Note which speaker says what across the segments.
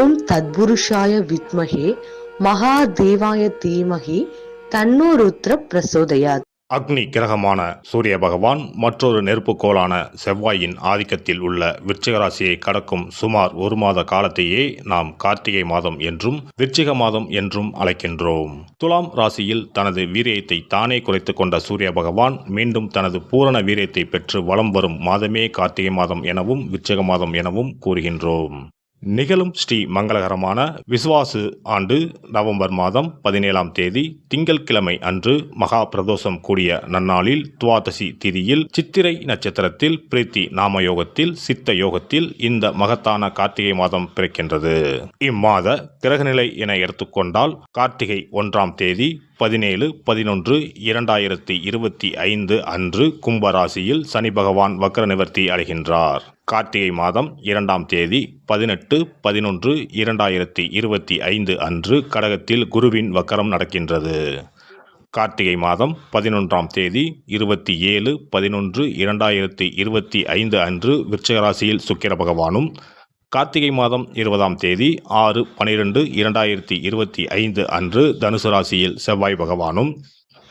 Speaker 1: ஓம் தத்புருஷாய வித்மகே மகாதேவாய தீமகி தன்னோ ருத்ர பிரசோதயாத்.
Speaker 2: அக்னி கிரகமான சூரிய பகவான் மற்றொரு நெருப்புக்கோளான செவ்வாயின் ஆதிக்கத்தில் உள்ள விருச்சிகராசியை கடக்கும் சுமார் ஒரு மாத காலத்தையே நாம் கார்த்திகை மாதம் என்றும் விருச்சிக மாதம் என்றும் அழைக்கின்றோம். துலாம் ராசியில் தனது வீரியத்தை தானே குறைத்து கொண்ட சூரிய பகவான் மீண்டும் தனது பூரண வீரியத்தை பெற்று வலம் வரும் மாதமே கார்த்திகை மாதம் எனவும் விருச்சிக மாதம் எனவும் கூறுகின்றோம். நிகழும் ஸ்ரீ மங்களகரமான விசுவாசு ஆண்டு நவம்பர் மாதம் பதினேழாம் தேதி திங்கட்கிழமை அன்று மகா பிரதோஷம் கூடிய நன்னாளில் துவாதசி திதியில் சித்திரை நட்சத்திரத்தில் பிரீத்தி நாம யோகத்தில் சித்த யோகத்தில் இந்த மகத்தான கார்த்திகை மாதம் பிறக்கின்றது. இம்மாத கிரகநிலை என எடுத்துக்கொண்டால் கார்த்திகை ஒன்றாம் தேதி பதினேழு பதினொன்று இரண்டாயிரத்தி இருபத்தி ஐந்து அன்று கும்பராசியில் சனி பகவான் வக்ர நிவர்த்தி அடைகின்றார். கார்த்திகை மாதம் இரண்டாம் தேதி பதினெட்டு பதினொன்று இரண்டாயிரத்தி இருபத்தி ஐந்து அன்று கடகத்தில் குருவின் வக்கரம் நடக்கின்றது. கார்த்திகை மாதம் பதினொன்றாம் தேதி இருபத்தி ஏழு பதினொன்று இரண்டாயிரத்தி இருபத்தி ஐந்து அன்று விருச்சகராசியில் சுக்கிர பகவானும் கார்த்திகை மாதம் இருபதாம் தேதி ஆறு பனிரெண்டு இரண்டாயிரத்தி இருபத்தி ஐந்து அன்று தனுசு ராசியில் செவ்வாய் பகவானும்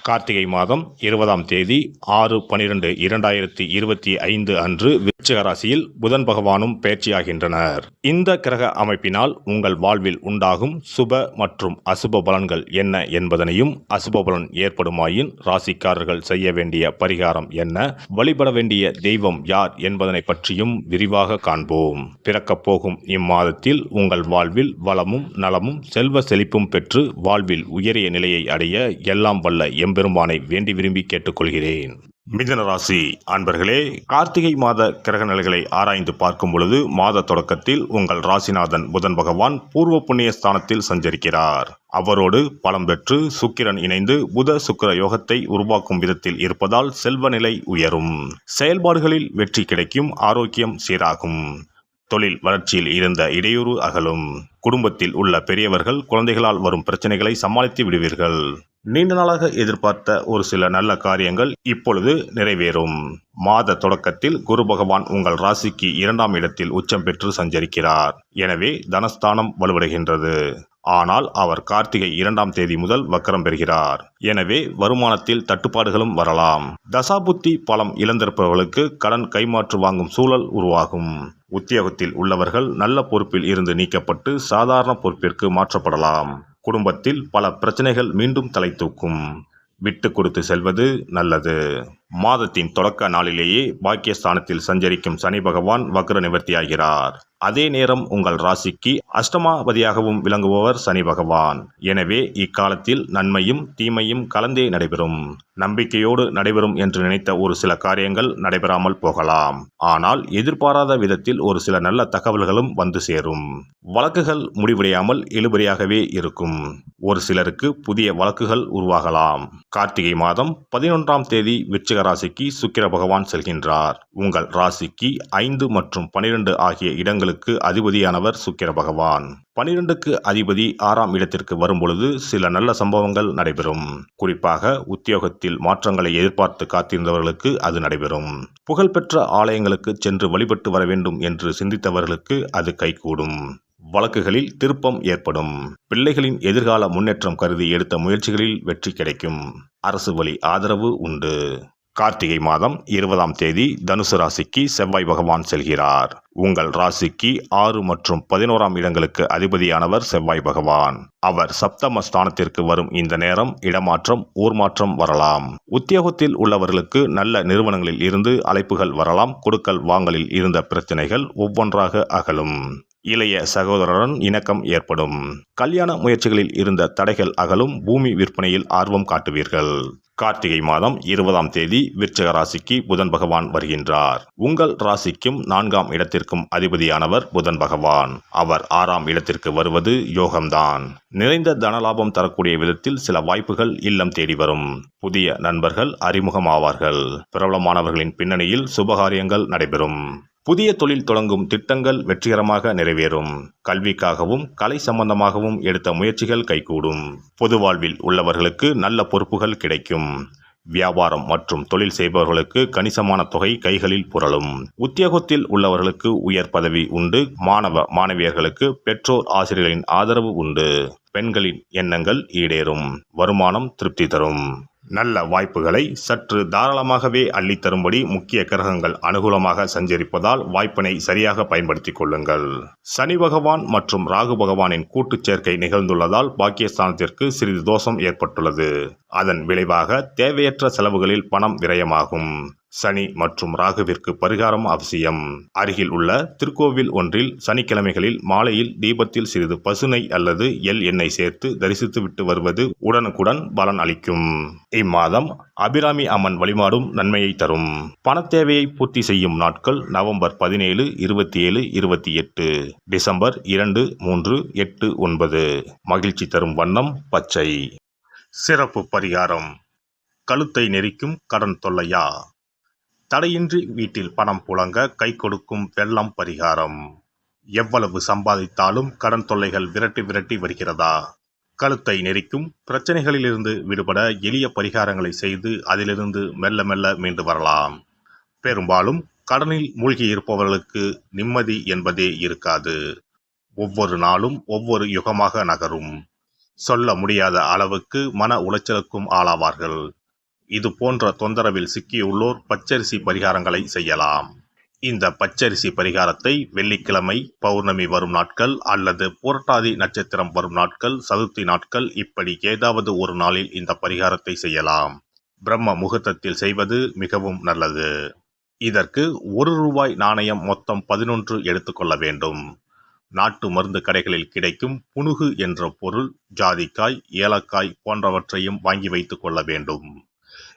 Speaker 2: கார்த்திகை மாதம் இருபதாம் தேதி ஆறு பனிரெண்டு இரண்டாயிரத்தி இருபத்தி ஐந்து அன்று விருச்சிக ராசியில் புதன் பகவானும் பயிற்சியாகின்றனர். இந்த கிரக அமைப்பினால் உங்கள் வாழ்வில் உண்டாகும் சுப மற்றும் அசுப பலன்கள் என்ன என்பதனையும் அசுப பலன் ஏற்படுமாயின் ராசிக்காரர்கள் செய்ய வேண்டிய பரிகாரம் என்ன? வழிபட வேண்டிய தெய்வம் யார் என்பதனை பற்றியும் விரிவாக காண்போம். பிறக்கப் போகும் இம்மாதத்தில் உங்கள் வாழ்வில் வளமும் நலமும் செல்வ செழிப்பும் பெற்று வாழ்வில் உயரிய நிலையை அடைய எல்லாம் வல்ல எம்பெருமானை வேண்டி விரும்பி கேட்டுக்கொள்கிறேன். மிதன ராசி அன்பர்களே கார்த்திகை மாத கிரக நிலைகளை ஆராய்ந்து பார்க்கும் பொழுது மாத தொடக்கத்தில் உங்கள் ராசிநாதன் புதன் பகவான் பூர்வ புண்ணிய ஸ்தானத்தில் சஞ்சரிக்கிறார். அவரோடு பலம் பெற்று சுக்கிரன் இணைந்து புத சுக்கிர யோகத்தை உருவாக்கும் விதத்தில் இருப்பதால் செல்வ நிலை உயரும். செயல்பாடுகளில் வெற்றி கிடைக்கும் ஆரோக்கியம் சீராகும். தொழில் வளர்ச்சியில் இருந்த இடையூறு அகலும். குடும்பத்தில் உள்ள பெரியவர்கள் குழந்தைகளால் வரும் பிரச்சனைகளை சமாளித்து விடுவீர்கள். நீண்ட நாளாக எதிர்பார்த்த ஒரு சில நல்ல காரியங்கள் இப்பொழுது நிறைவேறும். மாத தொடக்கத்தில் குரு பகவான் உங்கள் ராசிக்கு இரண்டாம் இடத்தில் உச்சம் பெற்று சஞ்சரிக்கிறார். எனவே தனஸ்தானம் வலுவடைகின்றது. ஆனால் அவர் கார்த்திகை இரண்டாம் தேதி முதல் வக்கரம் பெறுகிறார். எனவே வருமானத்தில் தட்டுப்பாடுகளும் வரலாம். தசாபுத்தி பலம் இழந்திருப்பவர்களுக்கு கடன் கைமாற்று வாங்கும் சூழல் உருவாகும். உத்தியோகத்தில் உள்ளவர்கள் நல்ல பொறுப்பில் இருந்து நீக்கப்பட்டு சாதாரண பொறுப்பிற்கு மாற்றப்படலாம். குடும்பத்தில் பல பிரச்சனைகள் மீண்டும் தலை தூக்கும் விட்டு கொடுத்து செல்வது நல்லது. மாதத்தின் தொடக்க நாளிலேயே பாக்கியஸ்தானத்தில் சஞ்சரிக்கும் சனி பகவான் வக்ர நிவர்த்தியாகிறார் அதே நேரம் உங்கள் ராசிக்கு அஷ்டமாபதியாகவும் விளங்குபவர் சனி பகவான். எனவே இக்காலத்தில் நன்மையும் தீமையும் கலந்தே நடைபெறும். நம்பிக்கையோடு நடைபெறும் என்று நினைத்த ஒரு சில காரியங்கள் நடைபெறாமல் போகலாம். ஆனால் எதிர்பாராத விதத்தில் ஒரு சில நல்ல தகவல்களும் வந்து சேரும். வழக்குகள் முடிவடையாமல் இழுபறியாகவே இருக்கும். ஒரு சிலருக்கு புதிய வழக்குகள் உருவாகலாம். கார்த்திகை மாதம் பதினொன்றாம் தேதி விருச்சிக ராசிக்கு சுக்கிர பகவான் செல்கின்றார். உங்கள் ராசிக்கு ஐந்து மற்றும் பனிரெண்டு ஆகிய இடங்களுக்கு அதிபதியானவர் சுக்கிர பகவான். பனிரெண்டுக்கு அதிபதி ஆறாம் இடத்திற்கு வரும்பொழுது சில நல்ல சம்பவங்கள் நடைபெறும். குறிப்பாக உத்தியோகத்தில் மாற்றங்களை எதிர்பார்த்து காத்திருந்தவர்களுக்கு அது நடைபெறும். புகழ்பெற்ற ஆலயங்களுக்கு சென்று வழிபட்டு வர வேண்டும் என்று சிந்தித்தவர்களுக்கு அது கைகூடும். வழக்குகளில் திருப்பம் ஏற்படும். பிள்ளைகளின் எதிர்கால முன்னேற்றம் கருதி எடுத்த முயற்சிகளில் வெற்றி கிடைக்கும். அரசு வழி ஆதரவு உண்டு. கார்த்திகை மாதம் இருபதாம் தேதி தனுசு ராசிக்கு செவ்வாய் பகவான் செல்கிறார். உங்கள் ராசிக்கு ஆறு மற்றும் பதினோராம் இடங்களுக்கு அதிபதியானவர் செவ்வாய் பகவான். அவர் சப்தம ஸ்தானத்திற்கு வரும் இந்த நேரம் இடமாற்றம் ஊர் மாற்றம் வரலாம். உத்தியோகத்தில் உள்ளவர்களுக்கு நல்ல நிறுவனங்களில் இருந்து அழைப்புகள் வரலாம் கொடுக்கல் வாங்கலில் இருந்த பிரச்சனைகள் ஒவ்வொன்றாக அகலும். இளைய சகோதரருடன் இணக்கம் ஏற்படும். கல்யாண முயற்சிகளில் இருந்த தடைகள் அகலும் பூமி விற்பனையில் ஆர்வம் காட்டுவீர்கள். கார்த்திகை மாதம் இருபதாம் தேதி விருச்சக ராசிக்கு புதன் பகவான் வருகின்றார். உங்கள் ராசிக்கும் நான்காம் இடத்திற்கும் அதிபதியானவர் புதன் பகவான். அவர் ஆறாம் இடத்திற்கு வருவது யோகம்தான். நிறைந்த தனலாபம் தரக்கூடிய விதத்தில் சில வாய்ப்புகள் இல்லம் தேடி வரும். புதிய நண்பர்கள் அறிமுகமாவார்கள். பிரபலமானவர்களின் பின்னணியில் சுபகாரியங்கள் நடைபெறும். புதிய தொழில் தொடங்கும் திட்டங்கள் வெற்றிகரமாக நிறைவேறும். கல்விக்காகவும் கலை சம்பந்தமாகவும் எடுத்த முயற்சிகள் கைகூடும். பொது வாழ்வில் உள்ளவர்களுக்கு நல்ல பொறுப்புகள் கிடைக்கும். வியாபாரம் மற்றும் தொழில் செய்பவர்களுக்கு கணிசமான தொகை கைகளில் புரளும். உத்தியோகத்தில் உள்ளவர்களுக்கு உயர் பதவி உண்டு. மாணவ மாணவியர்களுக்கு பெற்றோர் ஆசிரியர்களின் ஆதரவு உண்டு. பெண்களின் எண்ணங்கள் ஈடேறும். வருமானம் திருப்தி தரும். நல்ல வாய்ப்புகளை சற்று தாராளமாகவே அள்ளித்தரும்படி முக்கிய கிரகங்கள் அனுகூலமாக சஞ்சரிப்பதால் வாய்ப்பினை சரியாக பயன்படுத்திக் கொள்ளுங்கள். சனி பகவான் மற்றும் ராகு பகவானின் கூட்டுச் சேர்க்கை நிகழ்ந்துள்ளதால் பாக்கியஸ்தானத்திற்கு சிறிது தோஷம் ஏற்பட்டுள்ளது. அதன் விளைவாக தேவையற்ற செலவுகளில் பணம் விரயமாகும். சனி மற்றும் ராகுவிற்கு பரிகாரம் அவசியம். அருகில் உள்ள திருக்கோவில் ஒன்றில் சனிக்கிழமைகளில் மாலையில் தீபத்தில் சிறிது பசுனை அல்லது எல் எண்ணெய் சேர்த்து தரிசித்து விட்டு வருவது உடனுக்குடன் பலன் அளிக்கும். இம்மாதம் அபிராமி அம்மன் வழிபாடும் நன்மையை தரும். பணத்தேவையை பூர்த்தி செய்யும் நாட்கள் நவம்பர் பதினேழு இருபத்தி ஏழு இருபத்தி எட்டு டிசம்பர் இரண்டு மூன்று எட்டு ஒன்பது. மகிழ்ச்சி தரும் வண்ணம் பச்சை. சிறப்பு பரிகாரம். கழுத்தை நெரிக்கும் கடன் தொல்லையா? தடையின்றி வீட்டில் பணம் புழங்க கை கொடுக்கும் வெள்ளம் பரிகாரம். எவ்வளவு சம்பாதித்தாலும் கடன் தொல்லைகள் விரட்டி விரட்டி வருகிறதா? கழுத்தை நெரிக்கும் பிரச்சனைகளிலிருந்து விடுபட எளிய பரிகாரங்களை செய்து அதிலிருந்து மெல்ல மெல்ல மீண்டு வரலாம். பெரும்பாலும் கடனில் மூழ்கி இருப்பவர்களுக்கு நிம்மதி என்பதே இருக்காது. ஒவ்வொரு நாளும் ஒவ்வொரு யுகமாக நகரும். சொல்ல முடியாத அளவுக்கு மன உளைச்சலுக்கும் ஆளாவார்கள். இது போன்ற தொந்தரவில் சிக்கியுள்ளோர் பச்சரிசி பரிகாரங்களை செய்யலாம். இந்த பச்சரிசி பரிகாரத்தை வெள்ளிக்கிழமை பௌர்ணமி வரும் நாட்கள் அல்லது புரட்டாதி நட்சத்திரம் வரும் நாட்கள் சதுர்த்தி நாட்கள் இப்படி ஏதாவது ஒரு நாளில் இந்த பரிகாரத்தை செய்யலாம். பிரம்ம முகூர்த்தத்தில் செய்வது மிகவும் நல்லது. இதற்கு ஒரு ரூபாய் நாணயம் மொத்தம் பதினொன்று எடுத்துக்கொள்ள வேண்டும். நாட்டு மருந்து கடைகளில் கிடைக்கும் புனுகு என்ற பொருள் ஜாதிக்காய் ஏலக்காய் போன்றவற்றையும் வாங்கி வைத்துக் கொள்ள வேண்டும்.